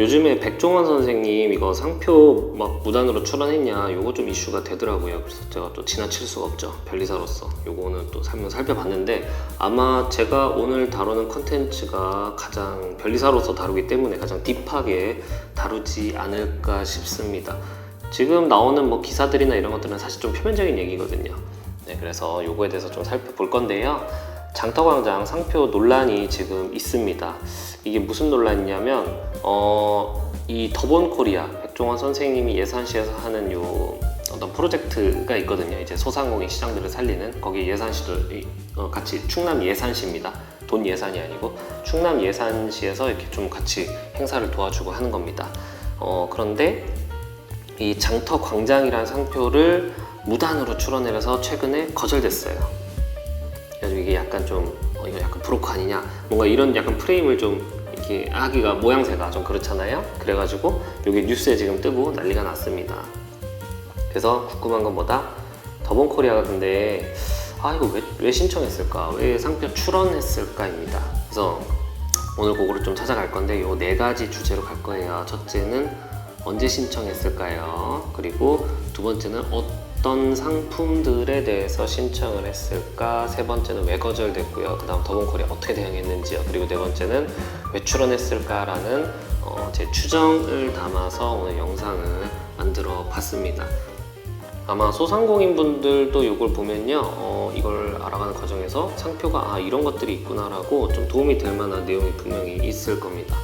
요즘에 백종원 선생님 이거 상표 막 무단으로 출원했냐 요거 좀 이슈가 되더라고요. 그래서 제가 또 지나칠 수가 없죠. 변리사로서 요거는 또 한번 살펴봤는데 아마 제가 오늘 다루는 컨텐츠가 가장 변리사로서 다루기 때문에 가장 딥하게 다루지 않을까 싶습니다. 지금 나오는 뭐 기사들이나 이런 것들은 사실 좀 표면적인 얘기거든요. 네, 그래서 요거에 대해서 좀 살펴볼 건데요. 장터광장 상표 논란이 지금 있습니다. 이게 무슨 논란이냐면 어, 이 더본 코리아 백종원 선생님이 예산시에서 하는 요 어떤 프로젝트가 있거든요. 이제 소상공인 시장들을 살리는 거기 예산시도 이- 어, 같이 충남 예산시입니다. 돈 예산이 아니고 충남 예산시에서 이렇게 좀 같이 행사를 도와주고 하는 겁니다. 어, 그런데 이 장터 광장이라는 상표를 무단으로 출원해서 최근에 거절됐어요. 약간 좀 어, 이거 약간 브로커 아니냐 뭔가 이런 약간 프레임을 좀 이렇게 하기가 모양새가 좀 그렇잖아요. 그래가지고 이게 뉴스에 지금 뜨고 난리가 났습니다. 그래서 궁금한 건 뭐다? 더본 코리아가 근데 아 이거 왜, 왜 신청했을까? 왜 상표 출원했을까입니다. 그래서 오늘 그거를 좀 찾아갈 건데 요 네 가지 주제로 갈 거예요. 첫째는 언제 신청했을까요? 그리고 두 번째는 어떤 상품들에 대해서 신청을 했을까? 세 번째는 왜 거절됐고요. 그 다음 더본코리아 어떻게 대응했는지요. 그리고 네 번째는 왜 출원했을까라는 어, 제 추정을 담아서 오늘 영상을 만들어 봤습니다. 아마 소상공인 분들도 이걸 보면요, 어, 이걸 알아가는 과정에서 상표가 아 이런 것들이 있구나라고 좀 도움이 될 만한 내용이 분명히 있을 겁니다.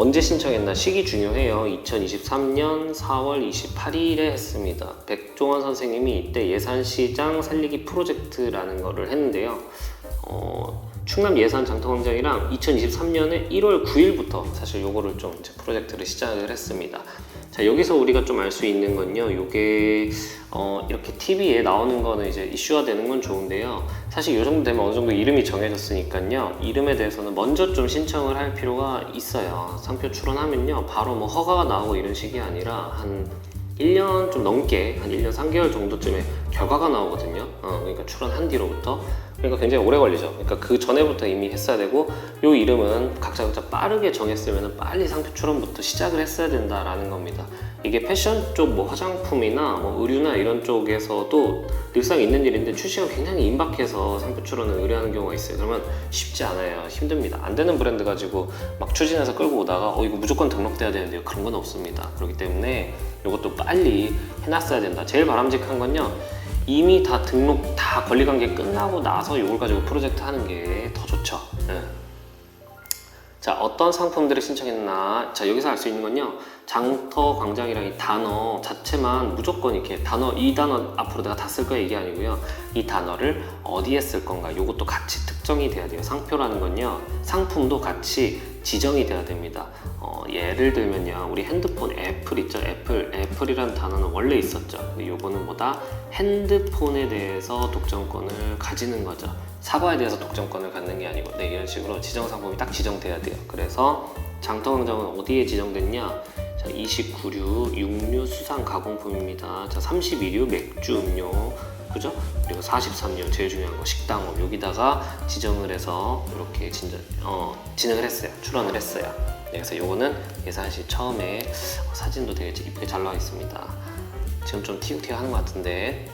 언제 신청했나 시기 중요해요. 2023년 4월 28일에 했습니다. 백종원 선생님이 이때 예산시장 살리기 프로젝트라는 거를 했는데요. 어, 충남 예산 장터광장이랑 2023년에 1월 9일부터 사실 요거를 좀 프로젝트를 시작을 했습니다. 자 여기서 우리가 좀 알 수 있는 건요. 요게 어, 이렇게 TV에 나오는 거는 이제 이슈가 되는 건 좋은데요. 사실 요 정도 되면 어느 정도 이름이 정해졌으니까요. 이름에 대해서는 먼저 좀 신청을 할 필요가 있어요. 상표 출원하면요. 바로 뭐 허가가 나오고 이런 식이 아니라 한 1년 좀 넘게 한 1년 3개월 정도쯤에 결과가 나오거든요. 어, 그러니까 출원한 뒤로부터 그러니까 굉장히 오래 걸리죠. 그러니까 그 전에부터 이미 했어야 되고 요 이름은 각자 각자 빠르게 정했으면 빨리 상표 출원부터 시작을 했어야 된다라는 겁니다. 이게 패션 쪽 뭐 화장품이나 뭐 의류나 이런 쪽에서도 늘상 있는 일인데 출시가 굉장히 임박해서 상표 출원을 의뢰하는 경우가 있어요. 그러면 쉽지 않아요. 힘듭니다. 안 되는 브랜드 가지고 막 추진해서 끌고 오다가 어 이거 무조건 등록돼야 되는데요. 그런 건 없습니다. 그렇기 때문에 이것도 빨리 해놨어야 된다. 제일 바람직한 건요. 이미 다 등록 다 권리관계 끝나고 나서 이걸 가지고 프로젝트 하는 게 더 좋죠. 예. 자 어떤 상품들을 신청했나. 자 여기서 알 수 있는 건요. 장터 광장이라는 이 단어 자체만 무조건 이렇게 단어 이 단어 앞으로 내가 다 쓸 거야 이게 아니고요. 이 단어를 어디에 쓸 건가. 요것도 같이 특정이 돼야 돼요. 상표라는 건요. 상품도 같이 지정이 돼야 됩니다. 어, 예를 들면요. 우리 핸드폰 애플 있죠? 애플 애플이라는 단어는 원래 있었죠. 근데 요거는 뭐다? 핸드폰에 대해서 독점권을 가지는 거죠 사과에 대해서 독점권을 갖는 게 아니고 네, 이런 식으로 지정 상품이 딱 지정돼야 돼요. 그래서 장터광장은 어디에 지정됐냐? 자, 29류 육류 수산 가공품입니다. 자, 32류 맥주 음료 그죠? 그리고 43류 제일 중요한 거 식당업 여기다가 지정을 해서 이렇게 진전, 어, 진행을 했어요. 출원을 했어요. 네, 그래서 요거는 예산시 처음에 어, 사진도 되게 이쁘게 잘 나와 있습니다. 지금 좀 티격태격 하는 것 같은데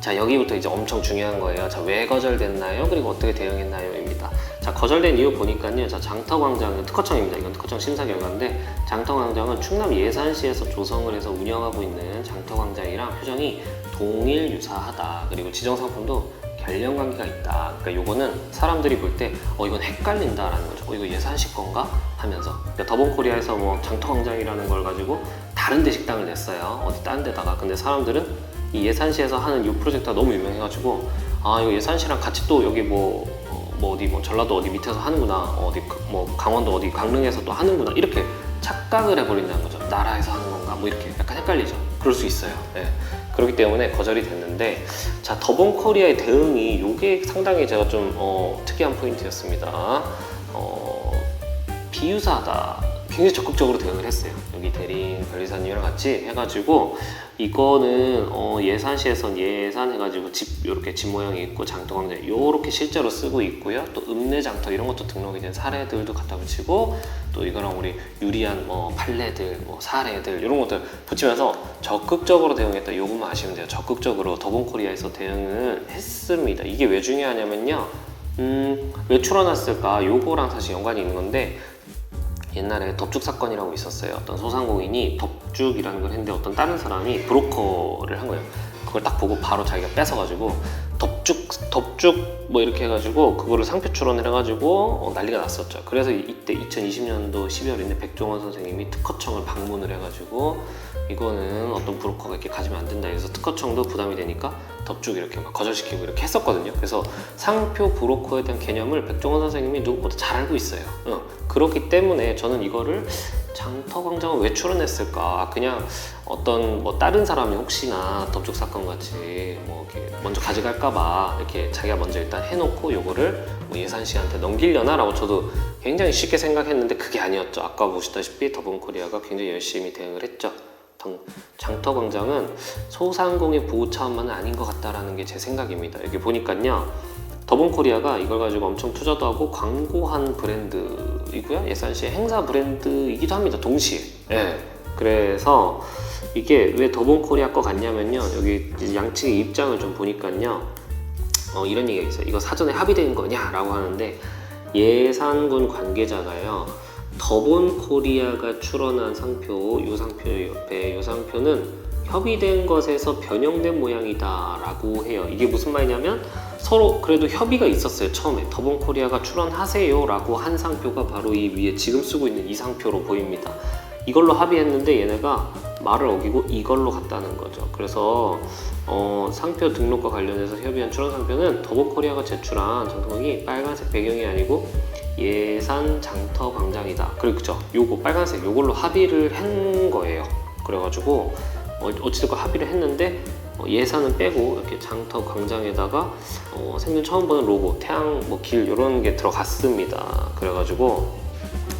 자 여기부터 이제 엄청 중요한 거예요. 자 왜 거절됐나요? 그리고 어떻게 대응했나요?입니다. 자 거절된 이유 보니까요. 자 장터광장은 특허청입니다. 이건 특허청 심사 결과인데 장터광장은 충남 예산시에서 조성을 해서 운영하고 있는 장터광장이랑 표정이 동일 유사하다. 그리고 지정 상품도 관련 관계가 있다. 그러니까 요거는 사람들이 볼 때 어 이건 헷갈린다라는 거죠. 어 이거 예산시 건가 하면서 그러니까 더본코리아에서 뭐 장터광장이라는 걸 가지고 다른 데 식당을 냈어요. 어디 다른 데다가 근데 사람들은 이 예산시에서 하는 이 프로젝트가 너무 유명해가지고 아 이거 예산시랑 같이 또 여기 뭐, 어, 뭐 어디 뭐 전라도 어디 밑에서 하는구나 어, 어디 그- 뭐 강원도 어디 강릉에서 또 하는구나 이렇게 착각을 해버린다는 거죠. 나라에서 하는 건가? 뭐 이렇게 약간 헷갈리죠. 그럴 수 있어요. 예. 그렇기 때문에 거절이 됐는데 자 더본 코리아의 대응이 요게 상당히 제가 좀 어, 특이한 포인트였습니다. 어, 비유사하다 굉장히 적극적으로 대응을 했어요. 여기 대리인 변리사님이랑 같이 해가지고 이거는 어, 예산시에선 예산 해가지고 집 이렇게 집 모양이 있고 장터광장 이렇게 실제로 쓰고 있고요. 또 읍내 장터 이런 것도 등록이 된 사례들도 갖다 붙이고 또 이거랑 우리 유리한 뭐 판례들, 뭐 사례들 이런 것들 붙이면서 적극적으로 대응했다. 요것만 아시면 돼요. 적극적으로 더본코리아에서 대응을 했습니다. 이게 왜 중요하냐면요. 음, 왜 출원했을까? 요거랑 사실 연관이 있는 건데 옛날에 덥죽 사건이라고 있었어요. 어떤 소상공인이 덥죽이라는 걸 했는데 어떤 다른 사람이 브로커를 한 거예요. 그걸 딱 보고 바로 자기가 뺏어가지고 덥죽 덥죽 뭐 이렇게 해가지고 그거를 상표 출원을 해가지고 어, 난리가 났었죠. 그래서 이때 2020년도 12월인데 백종원 선생님이 특허청을 방문을 해가지고 이거는 어떤 브로커가 이렇게 가지면 안 된다 해서 특허청도 부담이 되니까 덥죽 이렇게 막 거절시키고 이렇게 했었거든요. 그래서 상표 브로커에 대한 개념을 백종원 선생님이 누구보다 잘 알고 있어요. 어, 그렇기 때문에 저는 이거를 장터 광장을 왜 출원했을까? 그냥 어떤 뭐 다른 사람이 혹시나 덥죽 사건 같이 뭐 이렇게 먼저 가져갈까봐 이렇게 자기가 먼저 일단 해놓고 요거를 뭐 예산 씨한테 넘기려나라고 저도 굉장히 쉽게 생각했는데 그게 아니었죠. 아까 보시다시피 더본 코리아가 굉장히 열심히 대응을 했죠. 당- 장터 광장은 소상공인 보호 차원만은 아닌 것 같다라는 게 제 생각입니다. 여기 보니까요. 더본코리아가 이걸 가지고 엄청 투자도 하고 광고한 브랜드이고요. 예산시의 행사 브랜드이기도 합니다. 동시에. 예. 그래서 이게 왜 더본코리아 거 같냐면요. 여기 양측의 입장을 좀 보니까요. 어, 이런 얘기가 있어요. 이거 사전에 합의된 거냐라고 하는데 예산군 관계자가요. 더본 코리아가 출원한 상표, 요 상표 옆에 요 상표는 협의된 것에서 변형된 모양이다라고 해요. 이게 무슨 말이냐면 서로 그래도 협의가 있었어요. 처음에 더본 코리아가 출원하세요라고 한 상표가 바로 이 위에 지금 쓰고 있는 이 상표로 보입니다. 이걸로 합의했는데 얘네가 말을 어기고 이걸로 갔다는 거죠. 그래서 어, 상표 등록과 관련해서 협의한 출원 상표는 더보코리아가 제출한 장통이 빨간색 배경이 아니고 예산 장터 광장이다. 그렇죠. 요거 빨간색 요걸로 합의를 한 거예요. 그래가지고 어, 어찌됐건 합의를 했는데 어, 예산은 빼고 이렇게 장터 광장에다가 어, 생전 처음 보는 로고 태양 뭐 길 이런 게 들어갔습니다. 그래가지고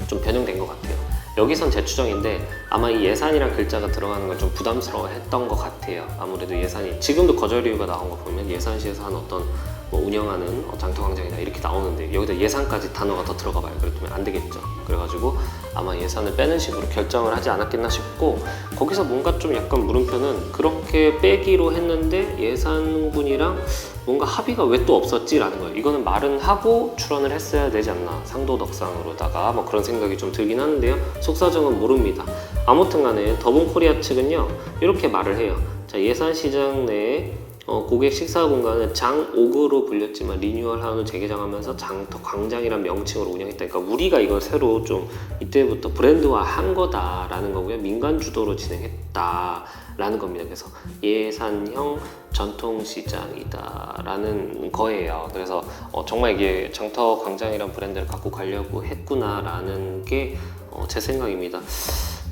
좀 변형된 것 같아요. 여기선 제 추정인데 아마 이 예산이란 글자가 들어가는 걸 좀 부담스러워했던 것 같아요. 아무래도 예산이 지금도 거절 이유가 나온 거 보면 예산시에서 한 어떤 뭐 운영하는 어, 장터광장이다 이렇게 나오는데 여기다 예산까지 단어가 더 들어가 봐요. 그랬더니 안 되겠죠. 그래가지고 아마 예산을 빼는 식으로 결정을 하지 않았겠나 싶고 거기서 뭔가 좀 약간 물음표는 그렇게 빼기로 했는데 예산군이랑 뭔가 합의가 왜 또 없었지라는 거예요. 이거는 말은 하고 출원을 했어야 되지 않나 상도덕상으로다가 뭐 그런 생각이 좀 들긴 하는데요. 속사정은 모릅니다. 아무튼간에 더본코리아 측은요 이렇게 말을 해요. 자 예산 시장 내에 어, 고객 식사 공간을 장옥으로 불렸지만 리뉴얼한 후 재개장하면서 장터 광장이란 명칭으로 운영했다. 그러니까 우리가 이걸 새로 좀 이때부터 브랜드화 한 거다라는 거고요. 민간 주도로 진행했다라는 겁니다. 그래서 예산형 전통 시장이다라는 거예요. 그래서 어, 정말 이게 장터 광장이란 브랜드를 갖고 가려고 했구나라는 게 어, 제 생각입니다.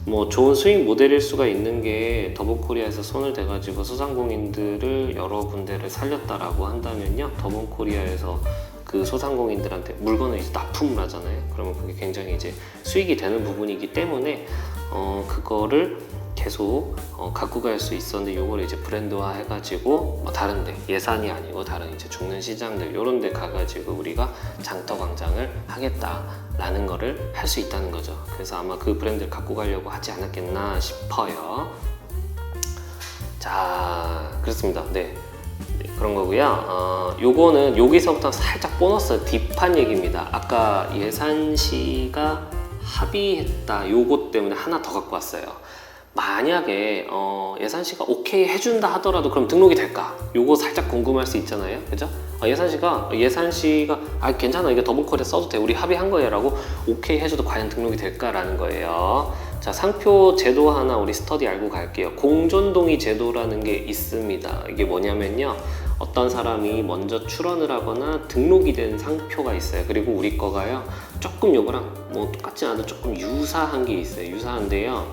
뭐 좋은 수익 모델일 수가 있는 게 더본코리아에서 손을 대가지고 소상공인들을 여러 군데를 살렸다라고 한다면요. 더본코리아에서 그 소상공인들한테 물건을 이제 납품을 하잖아요. 그러면 그게 굉장히 이제 수익이 되는 부분이기 때문에 어 그거를 계속 어, 갖고 갈 수 있었는데 요거를 이제 브랜드화 해가지고 뭐 다른데 예산이 아니고 다른 이제 죽는 시장들 요런 데 가가지고 우리가 장터 광장을 하겠다라는 거를 할 수 있다는 거죠. 그래서 아마 그 브랜드를 갖고 가려고 하지 않았겠나 싶어요. 자 그렇습니다. 네, 네, 그런 거고요. 어, 요거는 여기서부터 살짝 보너스 딥한 얘기입니다. 아까 예산시가 합의했다. 요거 때문에 하나 더 갖고 왔어요 만약에 어, 예산시가 오케이 해준다 하더라도 그럼 등록이 될까? 요거 살짝 궁금할 수 있잖아요, 그죠? 어, 예산시가 예산시가 아 괜찮아 이게 더블콜에 써도 돼 우리 합의한 거예요라고 오케이 해줘도 과연 등록이 될까라는 거예요. 자 상표 제도 하나 우리 스터디 알고 갈게요. 공존동의 제도라는 게 있습니다. 이게 뭐냐면요. 어떤 사람이 먼저 출원을 하거나 등록이 된 상표가 있어요. 그리고 우리 거가요. 조금 요거랑 뭐 똑같지 않아도 조금 유사한 게 있어요. 유사한데요.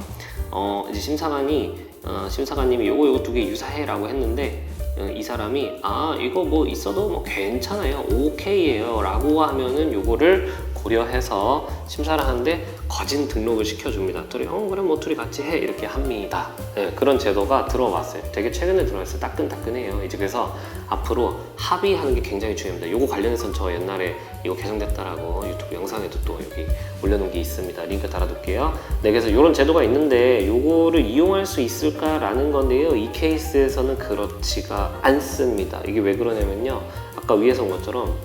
어, 이제 심사관이 어, 심사관님이 요거 요거 두 개 유사해라고 했는데 어, 이 사람이 아 이거 뭐 있어도 뭐 괜찮아요. 오케이예요 라고 하면은 요거를 고려해서 심사를 하는데 거진 등록을 시켜줍니다. 둘이 어 그래 뭐 둘이 같이 해 이렇게 합니다. 네, 그런 제도가 들어왔어요. 되게 최근에 들어왔어요. 따끈따끈해요. 이제 그래서 앞으로 합의하는 게 굉장히 중요합니다. 요거 관련해서 저 옛날에 이거 개정됐다라고 유튜브 영상에도 또 여기 올려놓은 게 있습니다. 링크 달아둘게요. 네, 그래서 이런 제도가 있는데 요거를 이용할 수 있을까라는 건데요. 이 케이스에서는 그렇지가 않습니다. 이게 왜 그러냐면요. 아까 위에서 본 것처럼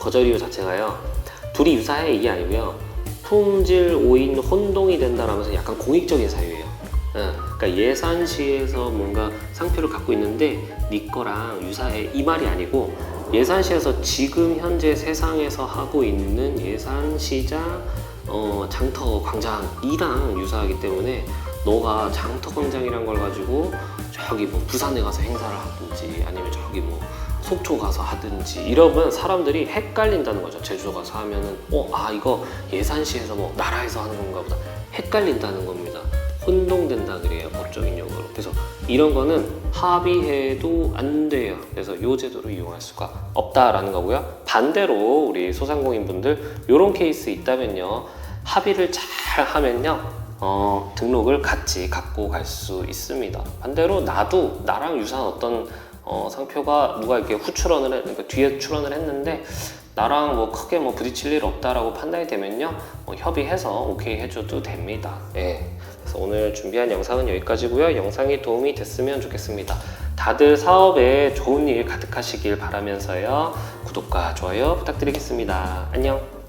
거절 이유 자체가요. 둘이 유사해 이게 아니고요. 품질 오인 혼동이 된다라면서 약간 공익적인 사유예요. 예, 그러니까 예산시에서 뭔가 상표를 갖고 있는데 네 거랑 유사해 이 말이 아니고 예산시에서 지금 현재 세상에서 하고 있는 예산시장 어, 장터 광장 이랑 유사하기 때문에 너가 장터 광장이란 걸 가지고 저기 뭐 부산에 가서 행사를 하든지 아니면 저기 뭐 속초 가서 하든지 이러면 사람들이 헷갈린다는 거죠. 제주도 가서 하면은 어 아 이거 예산시에서 뭐 나라에서 하는 건가 보다 헷갈린다는 겁니다. 혼동된다 그래요 법적인 용어로. 그래서 이런 거는 합의해도 안 돼요. 그래서 이 제도를 이용할 수가 없다라는 거고요. 반대로 우리 소상공인분들 이런 케이스 있다면요 합의를 잘 하면요 어, 등록을 같이 갖고 갈 수 있습니다. 반대로 나도 나랑 유사한 어떤 어, 상표가 누가 이렇게 후출원을 했, 그러니까 뒤에 출원을 했는데 나랑 뭐 크게 뭐 부딪힐 일 없다라고 판단이 되면요 어, 협의해서 오케이 해줘도 됩니다. 예. 그래서 오늘 준비한 영상은 여기까지고요. 영상이 도움이 됐으면 좋겠습니다. 다들 사업에 좋은 일 가득하시길 바라면서요. 구독과 좋아요 부탁드리겠습니다. 안녕.